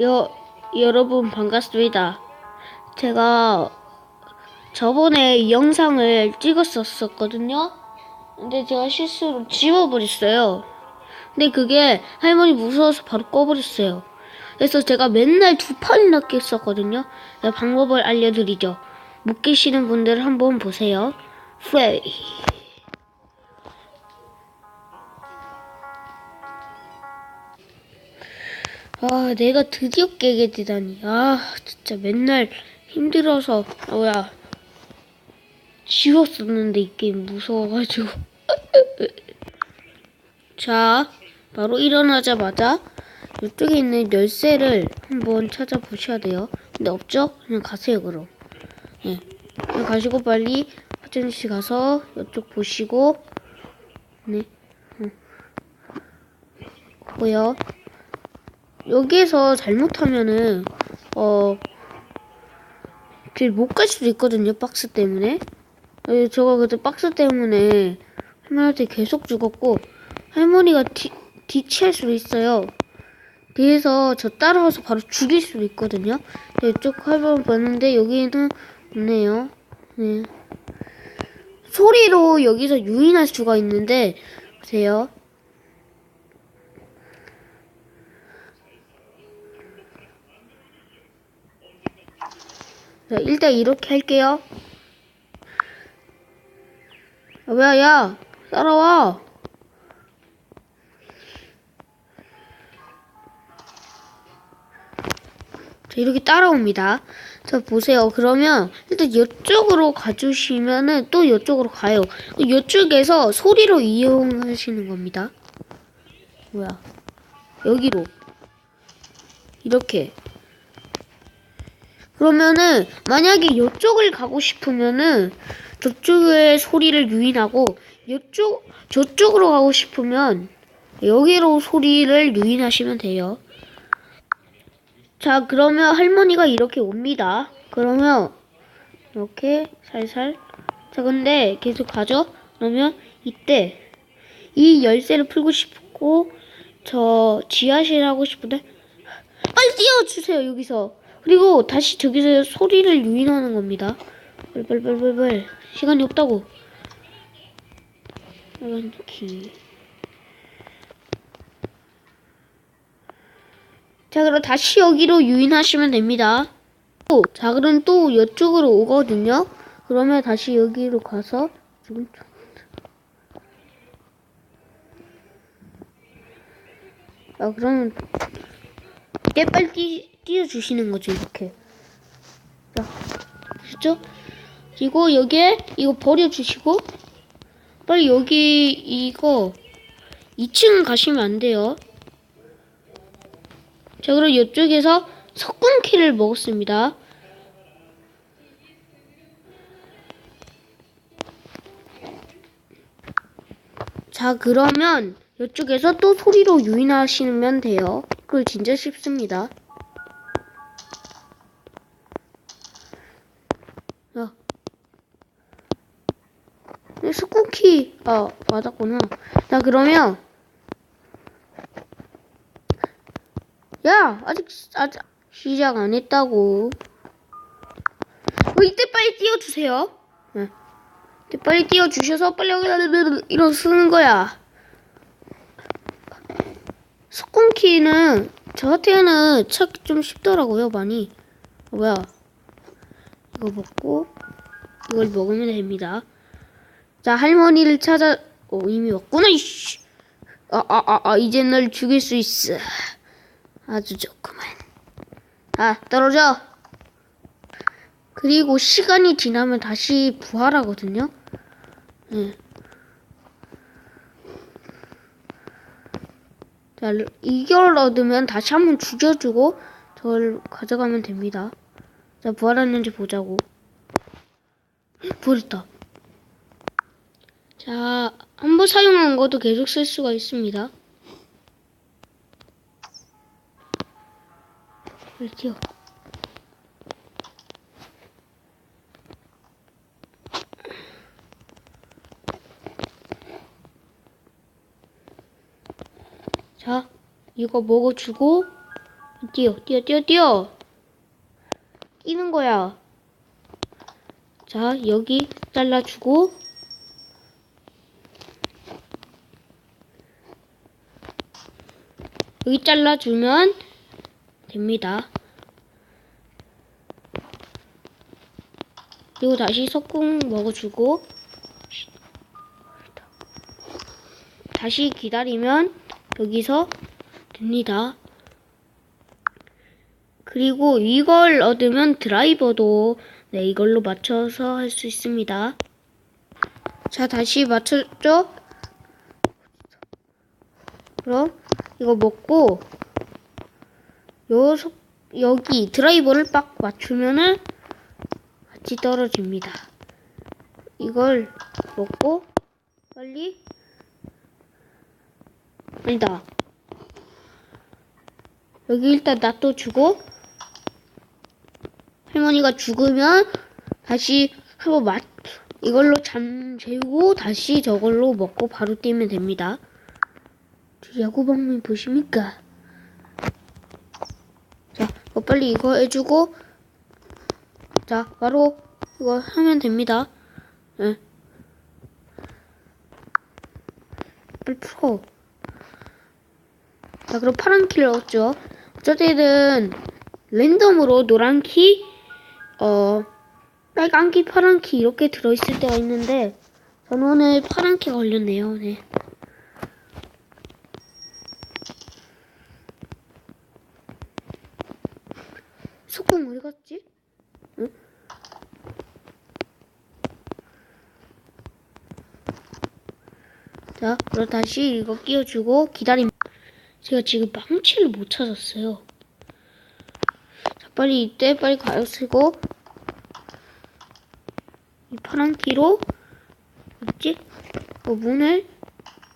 여, 여러분 반갑습니다. 제가 저번에 이 영상을 찍었었거든요. 근데 제가 실수로 지워버렸어요. 근데 그게 할머니 무서워서 바로 꺼버렸어요. 그래서 제가 맨날 두 판이나 깼었거든요. 방법을 알려드리죠. 못 계시는 분들 한번 보세요. 플레이. 아, 내가 드디어 깨게 되다니. 아, 진짜 맨날 힘들어서, 아, 뭐야. 지웠었는데 이 게임 무서워가지고. 자, 바로 일어나자마자 이쪽에 있는 열쇠를 한번 찾아보셔야 돼요. 근데 없죠? 그냥 가세요, 그럼. 예. 그냥 가시고 빨리 화장실 가서 이쪽 보시고, 네. 어. 뭐요? 여기에서 잘못하면은 어 길 못 갈 수도 있거든요 박스 때문에. 어, 저가 그때 박스 때문에 할머니한테 계속 죽었고 할머니가 뒤, 뒤치할 수도 있어요. 그래서 저 따라와서 바로 죽일 수도 있거든요. 네, 이쪽 할머니 봤는데 여기는 없네요. 네. 소리로 여기서 유인할 수가 있는데 보세요 일단 이렇게 할게요. 야, 뭐야, 야, 따라와. 자, 이렇게 따라옵니다. 자, 보세요. 그러면 일단 이쪽으로 가주시면은 또 이쪽으로 가요. 이쪽에서 소리로 이용하시는 겁니다. 뭐야. 여기로. 이렇게. 그러면은 만약에 이쪽을 가고 싶으면은 저쪽의 소리를 유인하고 이쪽 저쪽으로 가고 싶으면 여기로 소리를 유인하시면 돼요. 자, 그러면 할머니가 이렇게 옵니다. 그러면 이렇게 살살 자, 근데 계속 가죠? 그러면 이때 이 열쇠를 풀고 싶고 저 지하실 하고 싶은데 빨리 띄워주세요 여기서 그리고 다시 저기서 소리를 유인하는 겁니다. 빨빨빨빨빨 시간이 없다고. 이렇게. 자 그럼 다시 여기로 유인하시면 됩니다. 또, 자 그럼 또 이쪽으로 오거든요. 그러면 다시 여기로 가서 지금 아 그러면 이때 빨리 띄, 띄워주시는 거죠 이렇게. 자 됐죠? 그리고 여기에 이거 버려주시고 빨리 여기 이거 2층 가시면 안 돼요. 자 그럼 이쪽에서 석궁키를 먹었습니다. 자 그러면 이쪽에서 또 소리로 유인하시면 돼요. 그걸 진짜 쉽습니다 쿠키. 아, 맞았구나. 자, 그러면. 야, 아직, 아직, 시작 안 했다고. 어, 이때 빨리 띄워주세요. 네. 이때 빨리 띄워주셔서 빨리 여기다 이런 쓰는 거야. 스kun키는 저한테는 찾기 좀 쉽더라고요, 많이. 어, 뭐야. 이거 먹고 이걸 먹으면 됩니다. 자 할머니를 찾아 어 이미 왔구나 이씨. 아아아 아, 아, 이제 널 죽일 수 있어. 아주 좋구만. 아 떨어져. 그리고 시간이 지나면 다시 부활하거든요. 네. 자 이걸 얻으면 다시 한번 죽여주고 저를 가져가면 됩니다. 자, 부활했는지 보자고. 부활했다. 자, 한 번 사용한 것도 계속 쓸 수가 있습니다. 이렇게요. 자, 이거 먹어주고 뛰어, 뛰어, 뛰어, 뛰어. 끼는 거야. 자, 여기 잘라주고. 여기 잘라주면 됩니다. 그리고 다시 석궁 먹어주고 다시 기다리면 여기서 됩니다. 그리고 이걸 얻으면 드라이버도 네, 이걸로 맞춰서 할 수 있습니다. 자, 다시 맞췄죠? 그럼 이거 먹고 요 속, 여기 드라이버를 빡 맞추면은 같이 떨어집니다. 이걸 먹고 빨리 아니다. 여기 일단 놔둬 주고 할머니가 죽으면 다시 한번 맛 이걸로 잠 재우고 다시 저걸로 먹고 바로 뛰면 됩니다. 야구 방문 보십니까? 자, 어, 빨리 이거 해주고 자, 바로 이거 하면 됩니다. 예. 빨리 풀어. 자, 그럼 파란 키를 얻죠. 어쨌든 랜덤으로 노란 키, 어, 빨간 키, 파란 키 이렇게 들어있을 때가 있는데 저는 오늘 파란 키가 걸렸네요. 네. 속공 어디 갔지? 응? 자, 그럼 다시 이거 끼워주고 기다림. 제가 지금 망치를 못 찾았어요. 자, 빨리 이때 빨리 가요 쓰고 이 파란 키로 어딨지? 어, 문을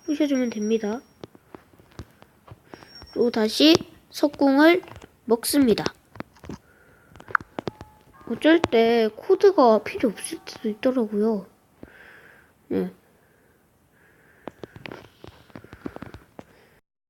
부셔주면 됩니다. 그리고 다시 석궁을 먹습니다. 어쩔 때 코드가 필요 없을 때도 있더라고요. 네.